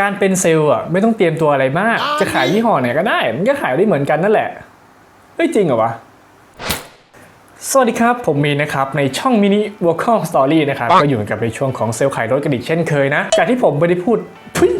การเป็นเซลล์อะไม่ต้องเตรียมตัวอะไรมาก จะขายยี่ห้อไหนก็ได้ มันก็ขายได้เหมือนกันนั่นแหละเฮ้ยจริงเหรอวะสวัสดีครับ ผมมีนนะครับ ในช่องมินิ Vocal Story นะครับ ก็อยู่กับในช่วงของเซลล์ขายรถกันอีกเช่นเคยนะ จากที่ผมไม่ได้พูดทุย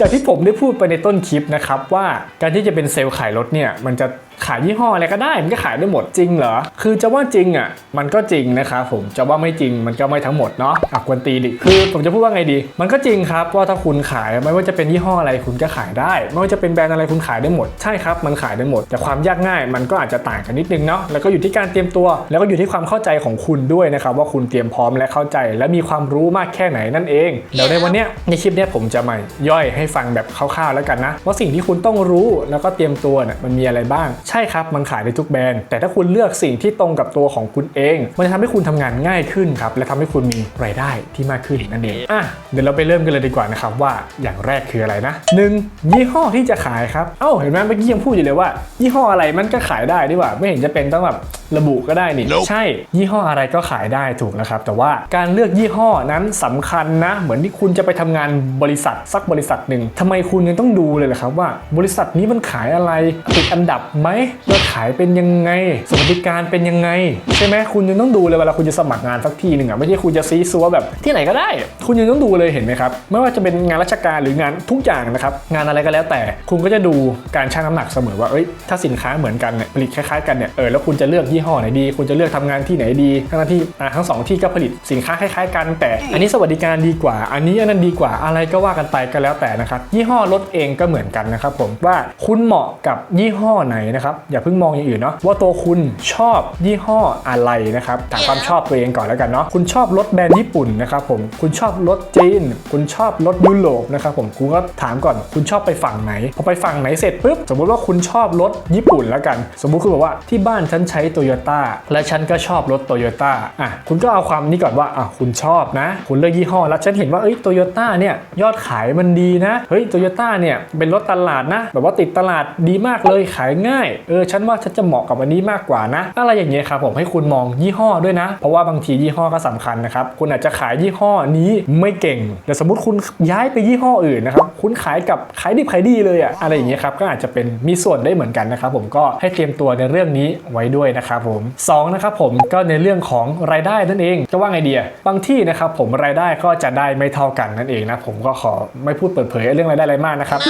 จากที่ผมได้พูดไปในต้นคลิปนะครับว่าการที่จะเป็นเซลล์ขายรถเนี่ยมันจะ ขายยี่ห้ออะไรก็ได้มันก็ขายได้หมดจริงเหรอ คือจะว่าจริงอะมันก็จริงนะครับผมจะว่าไม่จริงมันก็ไม่ทั้งหมดเนาะอะควรตีดิคือผมจะพูดว่าไงดี มันก็จริงครับว่าถ้าคุณขายไม่ว่าจะเป็นยี่ห้ออะไรคุณก็ขายได้ ไม่ว่าจะเป็นแบรนด์อะไรคุณขายได้หมดใช่ครับมันขายได้หมด แต่ความยากง่ายมันก็อาจจะต่างกันนิดนึงเนาะแล้วก็อยู่ที่การเตรียมตัว แล้วก็อยู่ที่ความเข้าใจของคุณด้วยนะครับว่าคุณเตรียมพร้อมและเข้าใจ และมีความรู้มากแค่ไหนนั่นเองเดี๋ยวในวันเนี้ยในคลิปเนี้ยผมจะมาย่อยให้ฟังแบบคร่าวๆแล้วกันนะว่าสิ่งที่คุณต้องรู้แล้วก็เตรียมตัวเนี่ยมันมีอะไรบ้างใช่ครับมันขายได้ทุกแบรนด์ แต่ถ้าคุณเลือกสิ่งที่ตรงกับตัวของคุณเอง มันจะทำให้คุณทำงานง่ายขึ้นครับและทำให้คุณมีรายได้ที่มากขึ้นนั่นเองอะเดี๋ยวเราไปเริ่มกันเลยดีกว่านะครับว่าอย่างแรกคืออะไรนะหนึ่งยี่ห้อที่จะขายครับเอ้าเห็นไหมเมื่อกี้ยังพูดอยู่เลยว่า ยี่ห้ออะไรมันก็ขายได้ดีกว่าไม่เห็นจะเป็นต้องแบบ ระบุก็ได้นี่ใช่ยี่ห้ออะไรก็ขายได้ถูกแล้วครับ แต่ว่าการเลือกยี่ห้อนั้นสำคัญนะ เหมือนที่คุณจะไปทำงานบริษัทสักบริษัทหนึ่งทำไมคุณยังต้องดูเลยล่ะครับว่า บริษัทนี้มันขายอะไรติดอันดับไหมยอดขายเป็นยังไงสวัสดิการเป็นยังไง ใช่ไหมคุณยังต้องดูเลยเวลาคุณจะสมัครงานสักทีหนึ่งอะไม่ใช่คุณจะซีซัวแบบที่ไหนก็ได้ คุณยังต้องดูเลยเห็นไหมครับไม่ว่าจะเป็นงานราชการหรืองานทุกอย่างนะครับงานอะไรก็แล้วแต่ คุณก็จะดูการชั่งน้ำหนักเสมอว่าเอ้ยถ้าสินค้าเหมือนกันเนี่ยผลิตคล้ายๆกันเนี่ยเออแล้วคุณจะเลือกยี่ห้อไหนดี คุณจะเลือกทำงานที่ไหนดีทั้งที่อ่าทั้งสองที่ก็ผลิตสินค้าคล้ายๆกัน แต่อันนี้สวัสดิการดีกว่า อันนี้อันนั้นดีกว่าอะไรก็ว่ากันไปก็แล้วแต่นะครับยี่ห้อรถเองก็เหมือนกันนะครับผมว่าคุณเหมาะกับยี่ห้อไหนนะครับอย่าเพิ่งมองอย่างอื่นเนาะว่าตัวคุณชอบยี่ห้ออะไรนะครับถามความชอบตัวเองก่อนแล้วกันเนาะคุณชอบรถแบรนด์ญี่ปุ่นนะครับผมคุณชอบรถจีน คุณชอบรถยุโรปนะครับผมคุณก็ถามก่อนคุณชอบไปฝั่งไหนพอไปฝั่งไหนเสร็จปุ๊บสมมุติว่าคุณชอบรถญี่ปุ่นแล้วกัน สมมุติคุณบอกว่าที่บ้านฉันใช้โตโยต้าและฉันก็ชอบรถโตโยต้าอะคุณก็เอาความนี้ก่อนว่าอะคุณชอบนะ คุณเลือกยี่ห้อแล้วฉันเห็นว่าเอ้ยโตโยต้าเนี่ยยอดขายมันดีนะเฮ้ยโตโยต้าเนี่ยเป็นรถตลาดนะ แบบว่าติดตลาดดีมากเลยขายง่ายเออฉันว่าฉันจะเหมาะกับอันนี้มากกว่านะ อะไรอย่างเงี้ยครับผมให้คุณมองยี่ห้อด้วยนะ เพราะว่าบางทียี่ห้อก็สำคัญนะครับคุณอาจจะขายยี่ห้อนี้ไม่เก่ง แต่สมมติคุณย้ายไปยี่ห้ออื่นนะครับคุณขายกับขายดิบขายดีเลยอะอะไรอย่างเงี้ยครับก็อาจจะเป็นมีส่วนได้เหมือนกันนะครับผมก็ให้เตรียมตัวในเรื่องนี้ไว้ด้วยนะครับผมสองนะครับผมก็ในเรื่องของรายได้นั่นเองจะว่าไงดีอะบางที่นะครับผมรายได้ก็จะได้ไม่เท่ากันนั่นเองนะผมก็ขอไม่พูดเปิดเผยเรื่องรายได้อะไรมากนะครับ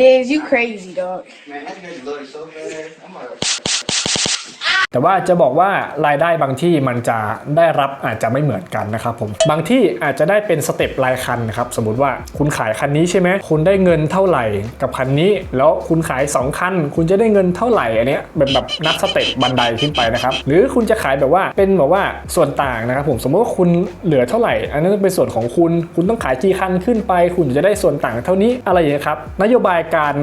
Diz, you crazy, dog. Man, I got you loaded so bad. I'm like, แต่ว่าจะบอกว่ารายได้บางที่มันจะได้รับอาจจะไม่เหมือนกันนะครับผมบางที่อาจจะได้เป็นสเต็ปรายคันนะครับสมมติว่าคุณขายคันนี้ใช่ไหมคุณได้เงินเท่าไหร่กับคันนี้ แล้วคุณขาย 2 คัน คุณจะได้เงินเท่าไหร่อันเนี้ยแบบแบบนับสเต็ปบันไดขึ้นไปนะครับหรือคุณจะขายแบบว่าเป็นแบบว่าส่วนต่างนะครับผมสมมติว่าคุณเหลือเท่าไหร่ อันนั้นเป็นส่วนของคุณ คุณต้องขายกี่คันขึ้นไป คุณจะได้ส่วนต่างเท่านี้อะไรอย่างเงี้ครับนโยบายการ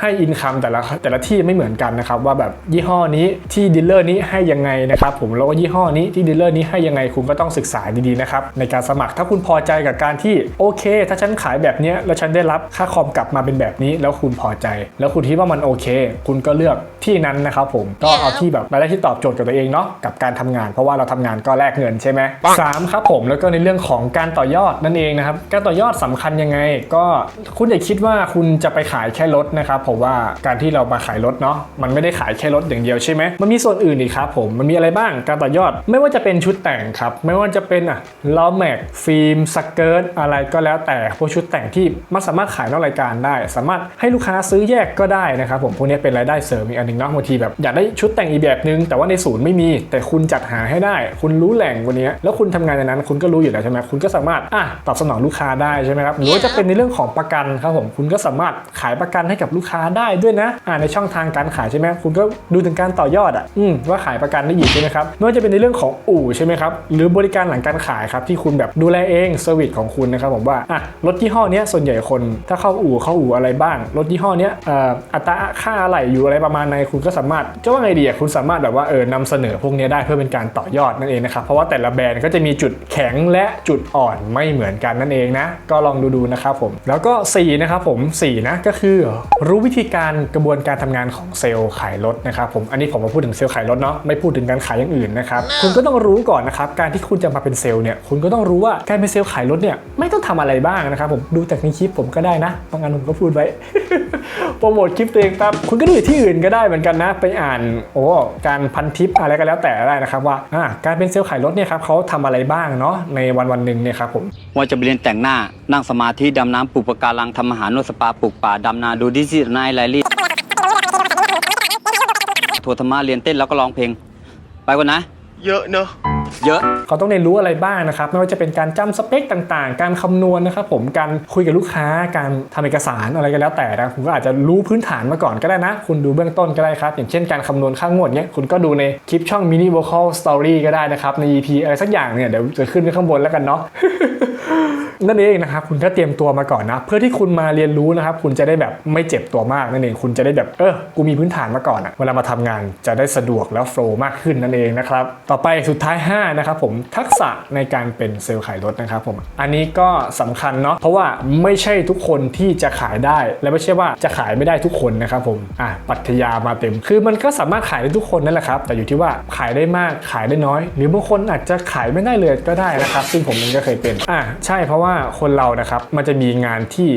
ให้อินคัมแต่ละแต่ละที่ไม่เหมือนกันนะครับว่าแบบยี่ห้อนี้ที่ดีลเลอร์นี้ให้ยังไงนะครับผมแล้วก็ยี่ห้อนี้ที่ดีลเลอร์นี้ให้ยังไงคุณก็ต้องศึกษาดีๆนะครับในการสมัครถ้าคุณพอใจกับการที่โอเค ถ้าฉันขายแบบเนี้ยแล้วฉันได้รับค่าคอมกลับมาเป็นแบบนี้ แล้วคุณพอใจ แล้วคุณคิดว่ามันโอเค คุณก็เลือกที่นั้นนะครับผมก็เอาที่แบบรายได้ที่ตอบโจทย์กับตัวเองเนาะกับการทำงาน เพราะว่าเราทำงานก็แลกเงินใช่ไหมสามครับผมแล้วก็ในเรื่องของการต่อยอดนั่นเองนะครับการต่อยอดสำคัญยังไง ก็คุณอย่าคิดว่าคุณจะไปขายแค่รถนะครับผมว่าการที่เรามาขายรถเนาะมันไม่ได้ขายแค่รถอย่างเดียวใช่ไหมมันมีส่วนอื่นอีกครับผมมันมีอะไรบ้างการต่อยอด ไม่ว่าจะเป็นชุดแต่งครับ ไม่ว่าจะเป็นอะล้อแม็กฟิล์มสเกิร์ตอะไรก็แล้วแต่พวกชุดแต่งที่มันสามารถขายนอกรายการได้ สามารถให้ลูกค้าซื้อแยกก็ได้นะครับผมพวกนี้เป็นรายได้เสริมอีกอันหนึ่งเนาะบางทีแบบอยากได้ชุดแต่งอีกแบบนึง แต่ว่าในศูนย์ไม่มี แต่คุณจัดหาให้ได้ คุณรู้แหล่งวันนี้แล้วคุณทำงานในนั้น คุณก็รู้อยู่แล้วใช่ไหมคุณก็สามารถอะตอบสนองลูกค้าได้ใช่ไหมครับหรือว่าจะเป็นในเรื่องของประกันครับผมคุณก็สามารถขายประกันให้กับลูกค้าได้ด้วยนะอ่าในช่องทางการขายใช่ไหมคุณก็ดูถึงการต่อยอดอะอืมว่าขายประกันได้อีกใช่ไหมครับไม่ว่าจะเป็นในเรื่องของอู่ใช่ไหมครับหรือบริการหลังการขายครับที่คุณแบบดูแลเองเซอร์วิสของคุณนะครับผมว่าอะรถยี่ห้อเนี้ยส่วนใหญ่คนถ้าเข้าอู่เข้าอู่อะไรบ้าง รถยี่ห้อเนี้ยเอ่ออัตราค่าอะไหล่อยู่อะไรประมาณไหนคุณก็สามารถจะว่าไงดีอะคุณสามารถแบบว่าเออนำเสนอพวกนี้ได้เพื่อเป็นการต่อยอดนั่นเองนะครับเพราะว่าแต่ละแบรนด์ก็จะมีจุดแข็งและจุดอ่อนไม่เหมือนกันนั่นเองนะก็ลองดูดูนะครับผมแล้วก็สี่นะครับผมสี่นะก็คือรู้วิธีการกระบวนการทำงานของเซลล์ขายรถนะครับผมอันนี้ผมมาพูดพูดถึงเซลล์ขายรถเนาะไม่พูดถึงการขายอย่างอื่นนะครับคุณก็ต้องรู้ก่อนนะครับการที่คุณจะมาเป็นเซลล์เนี่ยคุณก็ต้องรู้ว่าการเป็นเซลล์ขายรถเนี่ยไม่ต้องทำอะไรบ้างนะครับผมดูจากในคลิปผมก็ได้นะบางอันผมก็พูดไว้โปรโมทคลิปตัวเองครับคุณก็ดูที่อื่นก็ได้เหมือนกันนะ ไปอ่านโอ้การพันทิปอะไรก็แล้วแต่ได้นะครับว่าอ่าการเป็นเซลล์ขายรถเนี่ยครับเขาทำอะไรบ้างเนาะในวันวันๆหนึ่งเนี่ยครับผมว่าจะไปเรียนแต่งหน้านั่งสมาธิดำน้ำปลูกปะการังทำอาหารนวดสปาปลูกป่าดำนาดูดิจิทัลไนไลลี่ ทัวร์ธรรมะเรียนเต้นแล้วก็ร้องเพลง ไปก่อนนะ เยอะเนอะ เยอะ เขาต้องเรียนรู้อะไรบ้างนะครับไม่ว่าจะเป็นการจำสเปคต่างๆ การคำนวณนะครับผมการคุยกับลูกค้าการทำเอกสารอะไรก็แล้วแต่นะคุณก็อาจจะรู้พื้นฐานมาก่อนก็ได้นะ คุณดูเบื้องต้นก็ได้ครับ อย่างเช่นการคำนวณค่างวดเนี้ยคุณก็ดูในคลิปช่อง mini vocal story ก็ได้นะครับใน EP อะไรสักอย่างเนี่ยเดี๋ยวจะขึ้นไว้ข้างบนแล้วกันเนาะนั่นเองนะครับคุณก็เตรียมตัวมาก่อนนะ เพื่อที่คุณมาเรียนรู้นะครับ คุณจะได้แบบไม่เจ็บตัวมากนั่นเอง คุณจะได้แบบเออกูมีพื้นฐานมาก่อนอะเวลามาทำงานจะได้สะดวกแล้วโฟล์มากขึ้นนั่นเองนะครับ ต่อไปสุดท้าย 5นะครับผมทักษะในการเป็นเซลล์ขายรถนะครับผมอันนี้ก็สำคัญเนาะเพราะว่าไม่ใช่ทุกคนที่จะขายได้ และไม่ใช่ว่าจะขายไม่ได้ทุกคนนะครับผมอะปรัชญามาเต็ม คือมันก็สามารถขายได้ทุกคนนั่นแหละครับ แต่อยู่ที่ว่าขายได้มากขายได้น้อย หรือบางคนอาจจะขายไม่ได้เลยก็ได้นะครับ ซึ่งผมเองก็เคยเป็นอะใช่เพราะว่าคนเรานะครับมันจะมีงานที่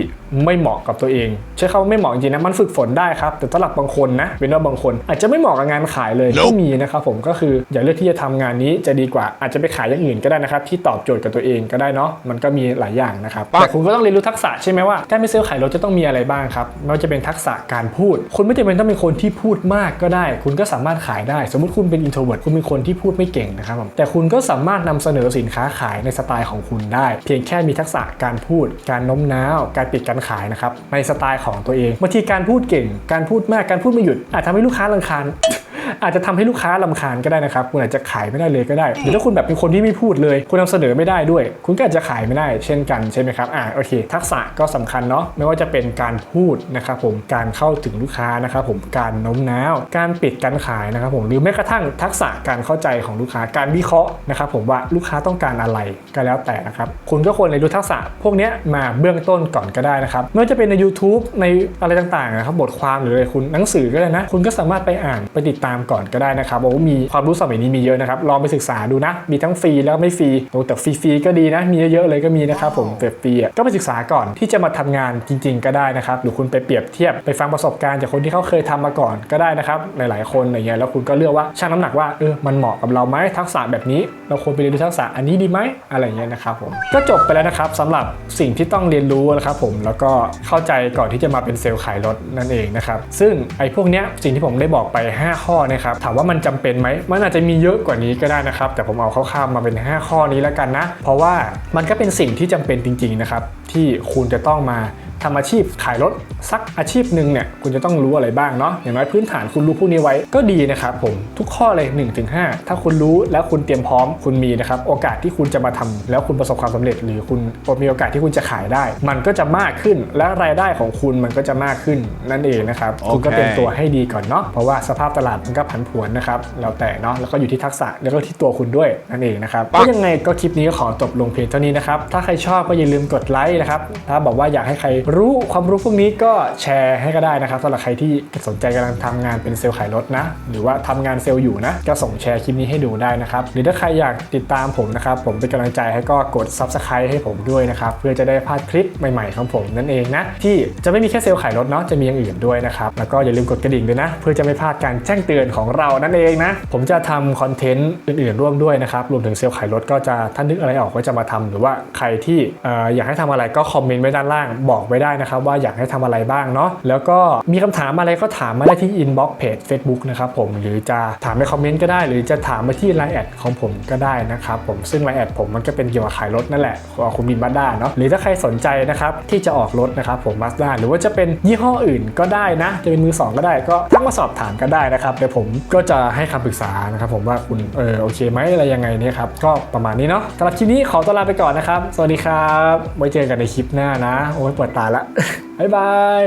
ไม่เหมาะกับตัวเอง ใช้คำว่าไม่เหมาะจริงๆนะมันฝึกฝนได้ครับ แต่สำหรับบางคนนะเป็นว่าบางคน อาจจะไม่เหมาะกับงานขายเลยก็มีนะครับผมก็คืออย่าเลือกที่จะทำงานนี้จะดีกว่า อาจจะไปขายอย่างอื่นก็ได้นะครับที่ตอบโจทย์กับตัวเองก็ได้เนาะมันก็มีหลายอย่างนะครับแต่คุณก็ต้องเรียนรู้ทักษะใช่ไหมว่าการเป็นเซลล์ขายรถจะต้องมีอะไรบ้างครับไม่ว่าจะเป็นทักษะการพูด คุณไม่จำเป็นต้องเป็นคนที่พูดมากก็ได้ คุณก็สามารถขายได้ สมมติคุณเป็นอินโทรเวิร์ดคุณเป็นคนที่พูดไม่เก่งนะครับผมแต่คุณก็สามารถนำเสนอสินค้าขายในสไตล์ของคุณได้ เพียงแค่มีทักษะการพูด การโน้มน้าว การปิดการขายนะครับในสไตล์ของตัวเองบางทีการพูดเก่ง การพูดมากการพูดไม่หยุดอาจทำให้ลูกค้ารำคาญ อาจจะทำให้ลูกค้าลำคาญก็ได้นะครับ คุณอาจจะขายไม่ได้เลยก็ได้ หรือถ้าคุณแบบเป็นคนที่ไม่พูดเลย คุณนำเสนอไม่ได้ด้วย คุณก็อาจจะขายไม่ได้ เช่นกันใช่ไหมครับ อ่า โอเค ทักษะก็สำคัญเนาะ ไม่ว่าจะเป็นการพูดนะครับผม การเข้าถึงลูกค้านะครับผม การโน้มน้าว การปิดการขายนะครับผม หรือแม้กระทั่งทักษะการเข้าใจของลูกค้า การวิเคราะห์นะครับผมว่าลูกค้าต้องการอะไรก็แล้วแต่นะครับ คุณก็ควรเรียนรู้ทักษะ พวกนี้มาเบื้องต้นก่อนก็ได้นะครับ ไม่ว่าจะเป็นใน YouTube ในอะไรต่างๆนะครับ บทความหรืออะไรคุณหนังสือก็ได้นะ คุณก็สามารถไปอ่านไปติดตามก่อนก็ได้นะครับโอ้มีความรู้สมัยนี้มีเยอะนะครับลองไปศึกษาดูนะมีทั้งฟรีแล้วก็ไม่ฟรีโอ้แต่ฟรีๆก็ดีนะมีเยอะๆเลยก็มีนะครับผมแบบฟรีอะก็ไปศึกษาก่อนที่จะมาทำงานจริง ๆ ก็ได้นะครับหรือคุณไปเปรียบเทียบไปฟังประสบการณ์จากคนที่เขาเคยทำมาก่อนก็ได้นะครับหลายๆคนอะไรเงี้ยแล้วคุณก็เลือกว่าชั่งน้ำหนักว่าเออมันเหมาะกับเราไหมทักษะแบบนี้ เราควรไปเรียนรู้ทักษะอันนี้ดีไหมอะไรเงี้ยนะครับผมก็จบไปแล้วนะครับสำหรับสิ่งที่ต้องเรียนรู้นะครับผมแล้วก็เข้าใจก่อนที่จะมาเป็นเซลล์ขายรถนั่นเองนะครับซึ่งไอ้พวกเนี้ยสิ่งที่ผมได้บอกไป 5 ข้อนะครับถามว่ามันจำเป็นไหมมันอาจจะมีเยอะกว่านี้ก็ได้นะครับ แต่ผมเอาคร่าวๆมาเป็น 5 ข้อนี้แล้วกันนะ เพราะว่ามันก็เป็นสิ่งที่จำเป็นจริงๆนะครับที่คุณจะต้องมา ทำอาชีพขายรถสักอาชีพหนึ่งเนี่ยคุณจะต้องรู้อะไรบ้างเนาะอย่างน้อยพื้นฐานคุณรู้พวกนี้ไว้ก็ดีนะครับผมทุกข้อเลย1-5 ถ้าคุณรู้แล้วคุณเตรียมพร้อมคุณมีนะครับโอกาสที่คุณจะมาทำแล้วคุณประสบความสำเร็จ หรือคุณมีโอกาสที่คุณจะขายได้ มันก็จะมากขึ้นและรายได้ของคุณมันก็จะมากขึ้นนั่นเองนะครับคุณก็เตรียมตัวให้ดีก่อนเนาะเพราะว่าสภาพตลาดมันก็ผันผวนนะครับแล้วแต่เนาะแล้วก็อยู่ที่ทักษะแล้วก็ที่ตัวคุณด้วยนั่นเองนะครับก็ยังไงก็คลิปนี้ก็ขอจบลงเพียงเท่านี้นะครับถ้าใครชอบก็อย่าลืมกดไลค์นะครับถ้าบอกว่าอยากให้ใครรู้ความรู้พวกนี้ก็แชร์ให้ก็ได้นะครับสำหรับใครที่สนใจกำลังทำงานเป็นเซลล์ขายรถนะ หรือว่าทำงานเซลล์อยู่นะ ก็ส่งแชร์คลิปนี้ให้ดูได้นะครับ หรือถ้าใครอยากติดตามผมนะครับ ผมเป็นกำลังใจให้ก็กด Subscribe ให้ผมด้วยนะครับ เพื่อจะได้พลาดคลิปใหม่ๆของผมนั่นเองนะ ที่จะไม่มีแค่เซลล์ขายรถเนาะจะมีอย่างอื่นด้วยนะครับแล้วก็อย่าลืมกดกระดิ่งด้วยนะ เพื่อจะไม่พลาดการแจ้งเตือนของเรานั่นเองนะผมจะทำคอนเทนต์อื่นๆร่วมด้วยนะครับรวมถึงเซลล์ขายรถก็จะท่านนึกอะไรออกก็จะมาทำหรือว่าใครที่อยากให้ทำอะไรก็คอมเมนต์ไว้ด้านล่างบอกไว้ได้นะครับว่าอยากให้ทำอะไรบ้างเนาะแล้วก็มีคำถามอะไรก็ถามมาได้ที่อินบ็อกซ์เพจ Facebook นะครับผมหรือจะถามในคอมเมนต์ก็ได้ หรือจะถามมาที่ไลน์แอดของผมก็ได้นะครับผมซึ่งไลน์แอดผมมันก็เป็นเกี่ยวกับขายรถนั่นแหละของคุณบินบัตด้าเนาะหรือถ้าใครสนใจนะครับที่จะออกรถนะครับผมมาด้าหรือว่าจะเป็นยี่ห้ออื่นก็ได้นะ จะเป็นมือสองก็ได้ก็ทักมาสอบถามก็ได้นะครับเดี๋ยวผมก็จะให้คำปรึกษานะครับผมว่าคุณเออโอเคไหมอะไรยังไงเนี่ยครับก็ประมาณนี้เนาะสำหรับคลิปนี้ขอตัวลาไปก่อนนะครับ สวัสดีครับไว้เจอกันในคลิปหน้านะโอ้ยปวดตาละบ๊ายบาย